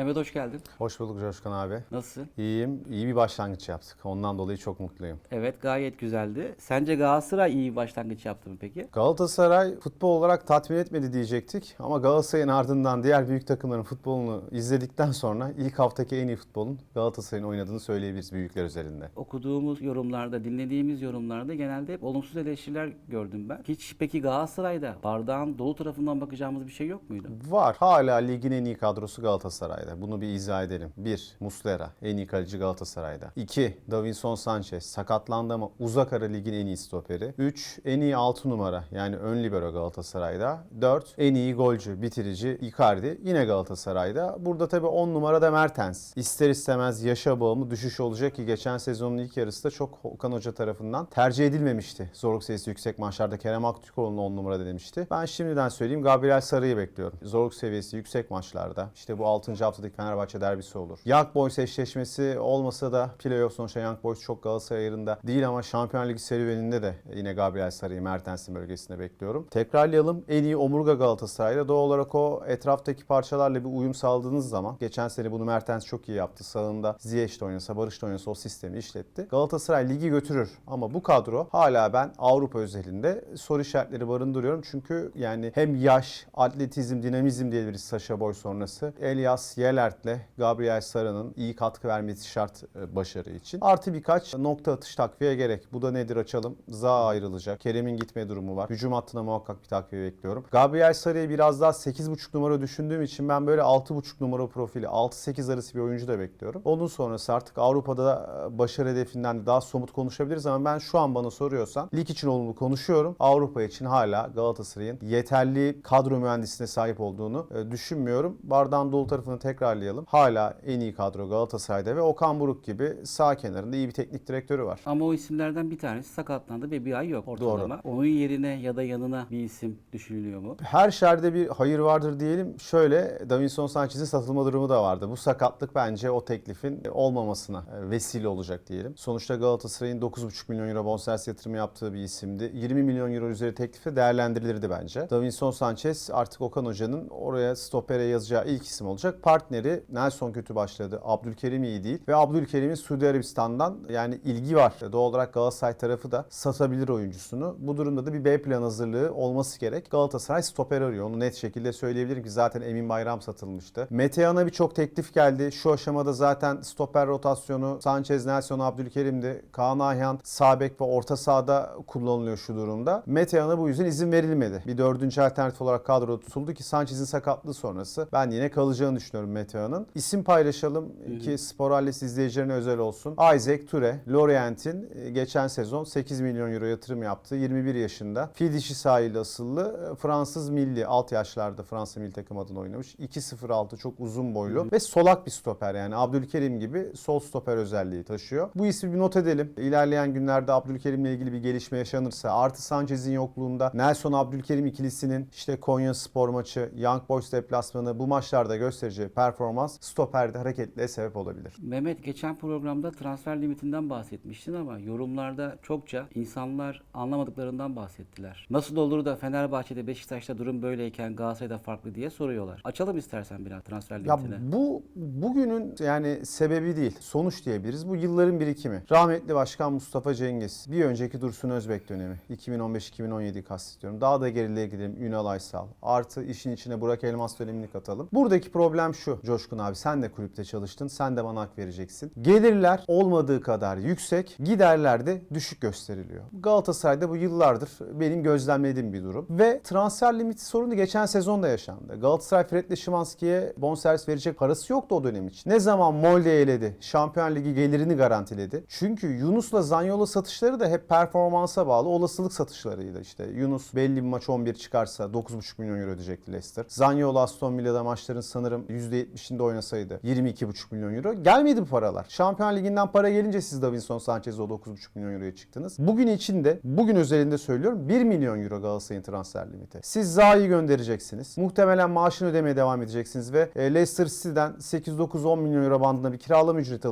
Mehmet hoş geldin. Hoş bulduk Coşkun abi. Nasılsın? İyiyim. İyi bir başlangıç yaptık. Ondan dolayı çok mutluyum. Evet gayet güzeldi. Sence Galatasaray iyi bir başlangıç yaptı mı peki? Galatasaray futbol olarak tatmin etmedi diyecektik. Ama Galatasaray'ın ardından diğer büyük takımların futbolunu izledikten sonra ilk haftaki en iyi futbolun Galatasaray'ın oynadığını söyleyebiliriz büyükler üzerinde. Okuduğumuz yorumlarda, dinlediğimiz yorumlarda genelde hep olumsuz eleştiriler gördüm ben. Hiç peki Galatasaray'da bardağın dolu tarafından bakacağımız bir şey yok muydu? Var. Hala ligin en iyi kadrosu Galatasaray'da. Bunu bir izah edelim. 1. Muslera. En iyi kaleci Galatasaray'da. 2. Davinson Sanchez. Sakatlandı ama uzak ara ligin en iyi stoperi. 3. En iyi 6 numara. Yani ön libero Galatasaray'da. 4. En iyi golcü, bitirici Icardi. Yine Galatasaray'da. Burada tabii 10 numarada Mertens. İster istemez yaşa bağımlı düşüş olacak ki geçen sezonun ilk yarısı da çok Okan Hoca tarafından tercih edilmemişti. Zorluk seviyesi yüksek maçlarda Kerem Aktürkoğlu'nu 10 numara demişti. Ben şimdiden söyleyeyim Gabriel Sarı'yı bekliyorum. Zorluk seviyesi yüksek maçlarda. İşte bu 6. haftadaki Fenerbahçe derbisi olur. Young Boys eşleşmesi olmasa da playoff sonuçta Young Boys çok Galatasaray ayarında değil ama Şampiyon Ligi serüveninde de yine Gabriel Sarı'yı Mertens'in bölgesinde bekliyorum. Tekrarlayalım. En iyi omurga Galatasaray'da. Doğal olarak o etraftaki parçalarla bir uyum sağladığınız zaman geçen sene bunu Mertens çok iyi yaptı. Sağında Ziyech de oynasa, Barış da oynasa o sistemi işletti. Galatasaray ligi götürür ama bu kadro hala ben Avrupa özelinde soru işaretleri barındırıyorum. Çünkü yani hem yaş, atletizm, dinamizm diyebiliriz Sasha Boy sonrası. Elias Yelert'le Gabriel Sara'nın iyi katkı vermesi şart e, başarı için. Artı birkaç nokta atış takviye gerek. Bu da nedir açalım. Zaha ayrılacak. Kerem'in gitme durumu var. Hücum hattına muhakkak bir takviye bekliyorum. Gabriel Sarı'yı biraz daha 8.5 numara düşündüğüm için ben böyle 6.5 numara profili 6-8 arası bir oyuncu da bekliyorum. Onun sonrası artık Avrupa'da e, başarı hedefinden de daha somut konuşabiliriz ama ben şu an bana soruyorsan lig için olumlu konuşuyorum. Avrupa için hala Galatasaray'ın yeterli kadro mühendisliğine sahip olduğunu e, düşünmüyorum. Bardağın dolu tarafını tekrarlayalım. Hala en iyi kadro Galatasaray'da ve Okan Buruk gibi sağ kenarında iyi bir teknik direktörü var. Ama o isimlerden bir tanesi sakatlandı ve bir ay yok ortalama. Onun yerine ya da yanına bir isim düşünülüyor mu? Her şerde bir hayır vardır diyelim. Şöyle Davinson Sanchez'in satılma durumu da vardı. Bu sakatlık bence o teklifin olmamasına e, vesile olacak diyelim. Sonuçta Galatasaray'ın 9,5 milyon euro bonservis yatırımı yaptığı bir isimdi. 20 milyon euro üzeri teklife değerlendirilirdi bence. Davinson Sanchez artık Okan Hoca'nın oraya stopere yazacağı ilk isim olacak. Partneri Nelson kötü başladı. Abdülkerim iyi değil. Ve Abdülkerim'in Suudi Arabistan'dan yani ilgi var. Doğal olarak Galatasaray tarafı da satabilir oyuncusunu. Bu durumda da bir B plan hazırlığı olması gerek. Galatasaray stoper arıyor. Onu net şekilde söyleyebilirim ki zaten Emin Bayram satılmıştı. Metehan'a birçok teklif geldi. Şu aşamada zaten stoper rotasyonu Sanchez, Nelson, Abdülkerim'di. Kaan Ayhan sağ bek ve orta sahada kullanılıyor şu durumda. Metehan'a bu yüzden izin verilmedi. Bir dördüncü alternatif olarak kadroda tutuldu ki Sanchez'in sakatlığı sonrası ben yine kalacağını düşünüyorum Metehan'ın. İsim paylaşalım ki Sporales izleyicilerine özel olsun. Isaac Ture, Lorient'in e, geçen sezon 8 milyon euro yatırım yaptığı 21 yaşında. Fil dişi sahili asıllı e, Fransız milli alt yaşlarda Fransa milli takım adına oynamış. 2.06 çok uzun boylu ve solak bir stoper yani Abdülkerim gibi sol stoper özelliği taşıyor. Bu ismi bir not edelim. İlerleyen günlerde Abdülkerim'le ilgili bir gelişme yaşanırsa artı Sanchez'in yokluğunda Nelson Abdülkerim ikilisinin işte Konya Spor maçı, Young Boys deplasmanı bu maçlarda göstereceği performans stoperde hareketliğe sebep olabilir. Mehmet geçen programda transfer limitinden bahsetmiştin ama yorumlarda çokça insanlar anlamadıklarından bahsettiler. Nasıl olur da Fenerbahçe'de Beşiktaş'ta durum böyleyken Galatasaray'da farklı diye soruyorlar. Açalım istersen biraz transfer Ya limitini. bu bugünün yani sebebi değil, sonuç diyebiliriz. Bu yılların birikimi. Rahmetli Başkan Mustafa Cengiz, bir önceki Dursun Özbek dönemi, 2015-2017 kastediyorum. Daha da gerilere gidelim, Ünal Aysal. Artı işin içine Burak Elmas dönemini katalım. Buradaki problem şu Coşkun abi, sen de kulüpte çalıştın, sen de bana hak vereceksin. Gelirler olmadığı kadar yüksek, giderler de düşük gösteriliyor. Galatasaray'da bu yıllardır benim gözlemlediğim bir durum. Ve transfer limiti sorunu geçen sezon da yaşandı. Galatasaray Fred'le Şimanski'ye bonservis verecek parası yoktu o dönem için. Ne zaman Molde eledi, Şampiyon Ligi gelirini garantiledi. Çünkü Yunus'la Zanyolo satışları da hep performansa bağlı olasılık satışlarıydı işte. Yunus belli bir maç 11 çıkarsa 9,5 milyon euro ödeyecekti Leicester. Zanyolo Aston Villa'da maçların sanırım %70'inde oynasaydı 22,5 milyon euro. Gelmedi bu paralar. Şampiyon Ligi'nden para gelince siz Davinson Sanchez'e o 9,5 milyon euroya çıktınız. Bugün içinde, bugün özelinde söylüyorum 1 milyon euro Galatasaray'ın transfer limiti. Siz Zaha'yı göndereceksiniz. Muhtemelen maaşını ödemeye devam edeceksiniz ve e, Leicester City'den 8-9-10 milyon euro bandında bir kiralama ücreti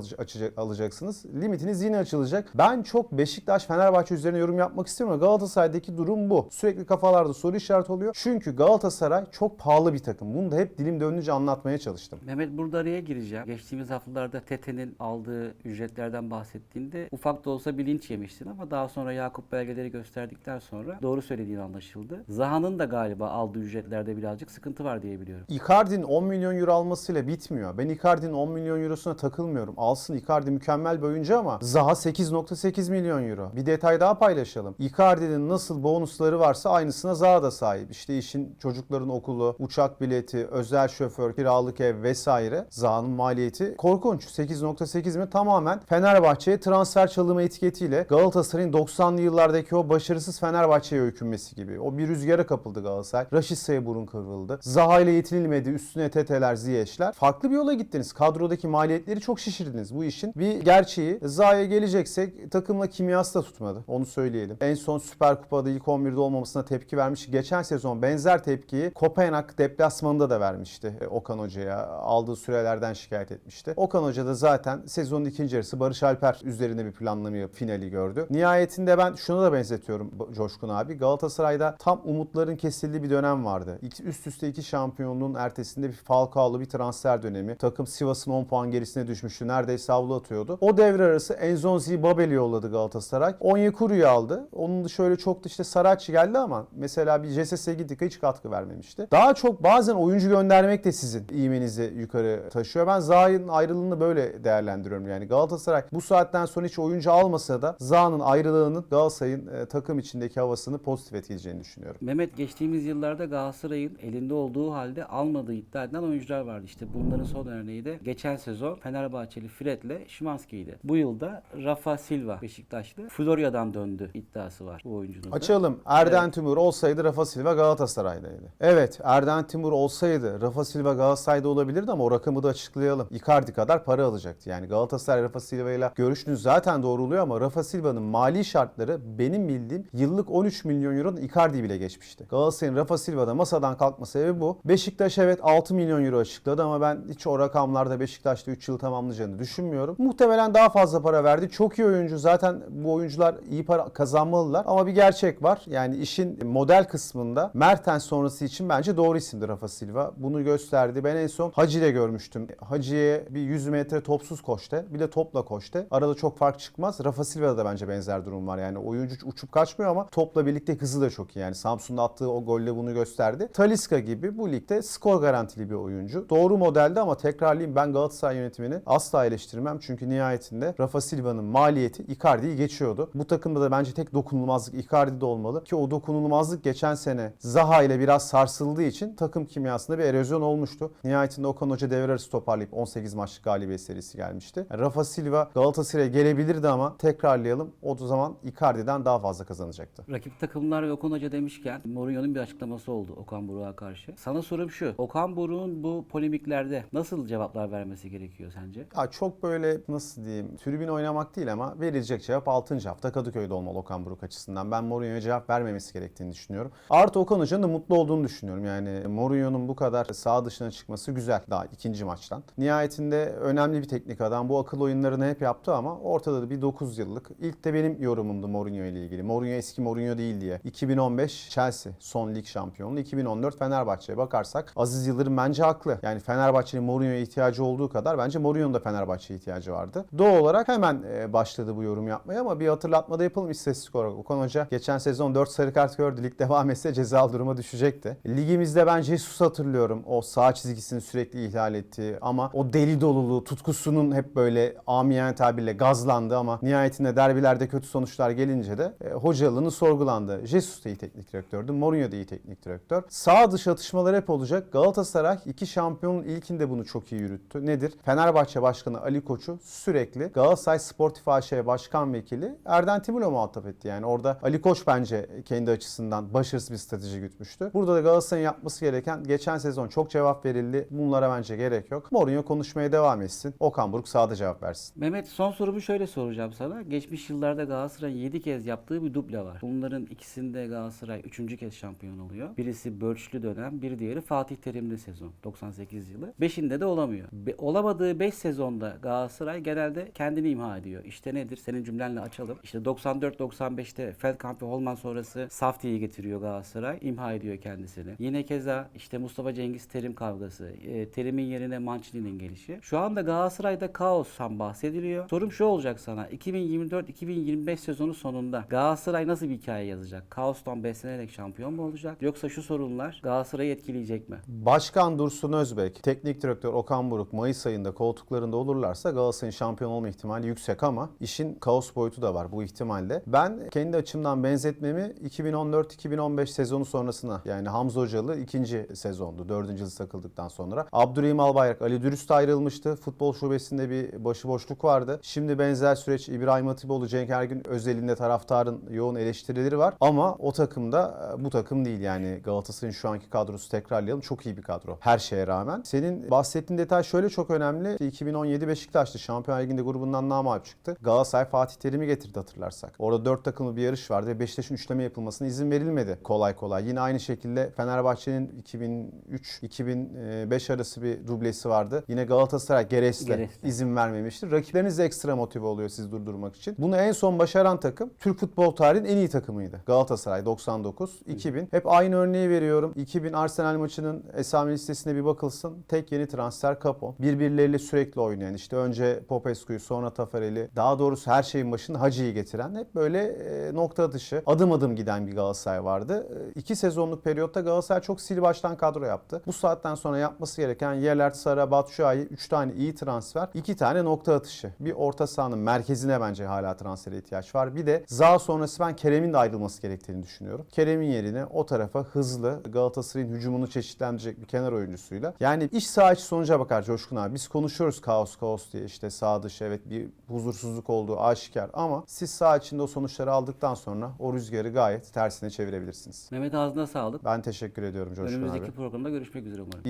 alacaksınız. Limitiniz yine açılacak. Ben çok Beşiktaş, Fenerbahçe üzerine yorum yapmak istemiyorum Galatasaray'daki durum bu. Sürekli kafalarda soru işareti oluyor. Çünkü Galatasaray çok pahalı bir takım. Bunu da hep dilim döndüğünce anlatmaya çalıştım. Çalıştım. Mehmet burada araya gireceğim. Geçtiğimiz haftalarda Tete'nin aldığı ücretlerden bahsettiğinde ufak da olsa bilinç yemiştin ama daha sonra Yakup belgeleri gösterdikten sonra doğru söylediğin anlaşıldı. Zaha'nın da galiba aldığı ücretlerde birazcık sıkıntı var diye biliyorum. Icardi'nin 10 milyon euro almasıyla bitmiyor. Ben Icardi'nin 10 milyon eurosuna takılmıyorum. Alsın Icardi mükemmel bir oyuncu ama Zaha 8.8 milyon euro. Bir detay daha paylaşalım. Icardi'nin nasıl bonusları varsa aynısına Zaha da sahip. İşte işin çocukların okulu, uçak bileti, özel şoför, kiralık ev vesaire. Zaha'nın maliyeti korkunç. 8.8 mi tamamen Fenerbahçe'ye transfer çalımı etiketiyle Galatasaray'ın 90'lı yıllardaki o başarısız Fenerbahçe'ye öykünmesi gibi. O bir rüzgara kapıldı Galatasaray. Raşit Say'a burun kıvrıldı. Zaha ile yetinilmedi. Üstüne teteler, ziyeşler. Farklı bir yola gittiniz. Kadrodaki maliyetleri çok şişirdiniz. Bu işin bir gerçeği. Zaha'ya geleceksek takımla kimyası da tutmadı. Onu söyleyelim. En son Süper Kupa'da ilk 11'de olmamasına tepki vermiş. Geçen sezon benzer tepkiyi Kopenhag deplasmanında da vermişti e, Okan Hoca'ya. Aldığı sürelerden şikayet etmişti. Okan Hoca da zaten sezonun ikinci yarısı Barış Alper üzerine bir planlama yapıp finali gördü. Nihayetinde ben şuna da benzetiyorum Coşkun abi. Galatasaray'da tam umutların kesildiği bir dönem vardı. İki, üst üste iki şampiyonluğun ertesinde bir Falcao'lu bir transfer dönemi. Takım Sivas'ın 10 puan gerisine düşmüştü. Neredeyse avlu atıyordu. O devre arası Enzonzi'yi Babel'i yolladı Galatasaray. Onyekuru'yu aldı. Onun da şöyle çok da işte Saracchi geldi ama mesela bir JSS Gidika hiç katkı vermemişti. Daha çok bazen oyuncu göndermek de sizin iğmenizi yukarı taşıyor. Ben Zaha'nın ayrılığını böyle değerlendiriyorum. Yani Galatasaray bu saatten sonra hiç oyuncu almasa da Zaha'nın ayrılığının Galatasaray'ın e, takım içindeki havasını pozitif etkileyeceğini düşünüyorum. Mehmet geçtiğimiz yıllarda Galatasaray'ın elinde olduğu halde almadığı iddia edilen oyuncular vardı. İşte bunların son örneği de geçen sezon Fenerbahçeli Fred'le Şimanski'ydi. Bu yılda Rafa Silva Beşiktaşlı Florya'dan döndü iddiası var bu oyuncunun. da. Açalım. Erden Timur olsaydı Rafa Silva Galatasaray'daydı. Evet Erden Timur olsaydı Rafa Silva Galatasaray'da olabilirdi ama o rakamı da açıklayalım. Icardi kadar para alacaktı. Yani Galatasaray Rafa Silva ile görüşünüz zaten doğruluyor ama Rafa Silva'nın mali şartları benim bildiğim yıllık 13 milyon euronun Icardi bile geçmişti. Galatasaray'ın Rafa Silva'da masadan kalkma sebebi bu. Beşiktaş evet 6 milyon euro açıkladı ama ben hiç o rakamlarda Beşiktaş'ta 3 yıl tamamlayacağını düşünmüyorum. Muhtemelen daha fazla para verdi. Çok iyi oyuncu. Zaten bu oyuncular iyi para kazanmalılar. Ama bir gerçek var. Yani işin model kısmında Mertens sonrası için bence doğru isimdir Rafa Silva. Bunu gösterdi. Ben en son Hacı ile görmüştüm. Hacı'ya bir 100 metre topsuz koştu. Bir de topla koştu. Arada çok fark çıkmaz. Rafa Silva'da da bence benzer durum var. Yani oyuncu uçup kaçmıyor ama topla birlikte hızı da çok iyi. Yani Samsun'da attığı o golle bunu gösterdi. Taliska gibi bu ligde skor garantili bir oyuncu. Doğru modelde ama tekrarlayayım ben Galatasaray yönetimini asla eleştirmem. Çünkü nihayetinde Rafa Silva'nın maliyeti Icardi'yi geçiyordu. Bu takımda da bence tek dokunulmazlık Icardi'de olmalı. Ki o dokunulmazlık geçen sene Zaha ile biraz sarsıldığı için takım kimyasında bir erozyon olmuştu. Nihayetinde Okan Hoca devre arası toparlayıp 18 maçlık galibiyet serisi gelmişti. Yani Rafa Silva Galatasaray'a gelebilirdi ama tekrarlayalım. O zaman Icardi'den daha fazla kazanacaktı. Rakip takımlar ve Okan Hoca demişken Mourinho'nun bir açıklaması oldu Okan Buruk'a karşı. Sana sorum şu. Okan Buruk'un bu polemiklerde nasıl cevaplar vermesi gerekiyor sence? Ya çok böyle nasıl diyeyim tribün oynamak değil ama verilecek cevap 6. hafta Kadıköy'de olmalı Okan Buruk açısından. Ben Mourinho'ya cevap vermemesi gerektiğini düşünüyorum. Artı Okan Hoca'nın da mutlu olduğunu düşünüyorum. Yani Mourinho'nun bu kadar sağ dışına çıkması güzel daha ikinci maçtan. Nihayetinde önemli bir teknik adam. Bu akıl oyunlarını hep yaptı ama ortada da bir 9 yıllık. İlk de benim yorumumdu Mourinho ile ilgili. Mourinho eski Mourinho değil diye. 2015 Chelsea son lig şampiyonluğu. 2014 Fenerbahçe'ye bakarsak Aziz Yıldırım bence haklı. Yani Fenerbahçe'nin Mourinho'ya ihtiyacı olduğu kadar bence Mourinho'nun da Fenerbahçe'ye ihtiyacı vardı. Doğal olarak hemen e, başladı bu yorum yapmaya ama bir hatırlatma da yapalım istatistik olarak. Okan Hoca geçen sezon 4 sarı kart gördü. Lig devam etse cezalı duruma düşecekti. Ligimizde ben Jesus hatırlıyorum. O sağ çizgisini sürekli ihlal ettiği ama o deli doluluğu, tutkusunun hep böyle amiyane tabirle gazlandı ama nihayetinde derbilerde kötü sonuçlar gelince de e, hocalığını sorgulandı. Jesus da iyi teknik direktördü. Mourinho da iyi teknik direktör. Sağ dışı atışmalar hep olacak. Galatasaray iki şampiyonun ilkinde bunu çok iyi yürüttü. Nedir? Fenerbahçe Başkanı Ali Koç'u sürekli Galatasaray Sportif AŞ Başkan Vekili Erden Timur'la muhatap etti. Yani orada Ali Koç bence kendi açısından başarısız bir strateji gütmüştü. Burada da Galatasaray'ın yapması gereken geçen sezon çok cevap verildi. Bunlara bence gerek yok. Mourinho konuşmaya devam etsin. Okan Buruk sahada cevap versin. Mehmet son sorumu şöyle soracağım sana. Geçmiş yıllarda Galatasaray'ın 7 kez yaptığı bir duble var. Bunların ikisinde Galatasaray 3. kez şampiyon oluyor. Birisi Börçlü dönem, bir diğeri Fatih Terimli sezon 98 yılı. Beşinde de olamıyor. Be- olamadığı 5 sezonda Galatasaray genelde kendini imha ediyor. İşte nedir? Senin cümlenle açalım. İşte 94-95'te Feldkamp ve Holman sonrası Safti'yi getiriyor Galatasaray. imha ediyor kendisini. Yine keza işte Mustafa Cengiz Terim kavgası. E, terimin yerine Mancini'nin gelişi. Şu anda Galatasaray'da kaostan bahsediliyor. Sorum şu olacak sana. 2024-2025 sezonu sonunda Galatasaray nasıl bir hikaye yazacak? Kaostan beslenerek şampiyon mu olacak? Yoksa şu sorunlar Galatasaray'ı etkileyecek mi? Başkan Dursun Özbek, teknik direktör Okan Buruk Mayıs ayında koltuklarında olurlarsa Galatasaray'ın şampiyon olma ihtimali yüksek ama işin kaos boyutu da var bu ihtimalle. Ben kendi açımdan benzetmemi 2014-2015 sezonu sonrasına yani Hamza Hocalı ikinci sezondu. Dördüncü yıl takıldıktan sonra. Abdurrahim Albayrak, Ali Dürüst ayrılmıştı. Futbol şubesinde bir başıboşluk vardı. Şimdi benzer süreç İbrahim Hatipoğlu, Cenk Ergün özelinde taraftarın yoğun eleştirileri var. Ama o takımda e, bu takım değil yani Galatasaray'ın şu anki kadrosu tekrarlayalım. Çok iyi bir kadro. Her şeye rağmen. Senin bahsettiğin detay şöyle çok önemli. 2017 Beşiktaş'tı. Şampiyon Ligi'nde grubundan namağlup çıktı. Galatasaray Fatih Terim'i getirdi hatırlarsak. Orada dört takımlı bir yarış vardı ve Beşiktaş'ın üçleme yapılmasına izin verilmedi kolay kolay. Yine aynı şekilde Fenerbahçe'nin 2003-2005 arası bir dublesi vardı. Yine Galatasaray Geres'le Geres'le. izin vermemiştir. Rakipleriniz de ekstra motive oluyor sizi durdurmak için. Bunu en son başaran takım Türk futbol tarihinin en iyi takımıydı. Galatasaray 99, 2000. Hep aynı örneği veriyorum. 2000 Arsenal maçının esami listesine bir bakılsın. Tek yeni transfer Capon. Birbirleriyle sürekli oynayan işte önce Popescu'yu sonra Tafarel'i daha doğrusu her şeyin başında Hacı'yı getiren hep böyle e, nokta atışı adım adım giden bir Galatasaray vardı. E, iki sezonluk periyotta Galatasaray çok sil baştan kadro yaptı. Bu saatten sonra yapması gereken Yelert, Sara, Batshuayi 3 tane iyi transfer, 2 tane nokta atışı. Bir orta sahanın merkezine bence hala transfere ihtiyaç var. Bir de Zaha sonrası ben Kerem'in de ayrılması gerektiğini düşünüyorum. Kerem'in yerine o tarafa hızlı Galatasaray'ın hücumunu çeşitlendirecek bir kenar oyuncusuyla. Yani iş saha içi sonuca bakar Coşkun abi. Biz konuşuyoruz kaos kaos diye işte sağ dışı evet bir huzursuzluk olduğu aşikar ama siz saha içinde o sonuçları aldıktan sonra o rüzgarı gayet tersine çevirebilirsiniz. Mehmet ağzına sağlık. Ben teşekkür ediyorum Coşkun Önümüzdeki abi. programda görüşmek üzere umarım.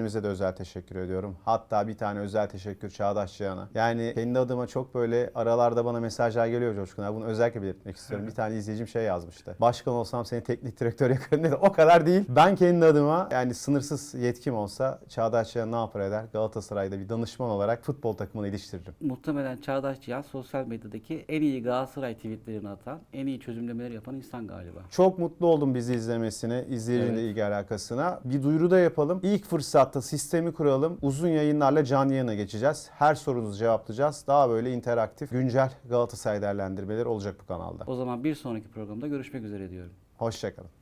İzleyicilerimize de özel teşekkür ediyorum. Hatta bir tane özel teşekkür Çağdaş Cihan'a. Yani kendi adıma çok böyle aralarda bana mesajlar geliyor Coşkun abi. Bunu özellikle belirtmek istiyorum. Bir tane izleyicim şey yazmıştı. Başkan olsam seni teknik direktör yaparım dedi. O kadar değil. Ben kendi adıma yani sınırsız yetkim olsa Çağdaş Cihan ne yapar eder? Galatasaray'da bir danışman olarak futbol takımını iliştiririm. Muhtemelen Çağdaş Cihan sosyal medyadaki en iyi Galatasaray tweetlerini atan, en iyi çözümlemeleri yapan insan galiba. Çok mutlu oldum bizi izlemesine, izleyicinin Evet. ilgi alakasına. Bir duyuru da yapalım. İlk fırsatta sistemi kuralım. Uzun yayınlarla canlı yayına geçeceğiz. Her sorunuzu cevaplayacağız. Daha böyle interaktif, güncel Galatasaray değerlendirmeleri olacak bu kanalda. O zaman bir sonraki programda görüşmek üzere diyorum. Hoşçakalın.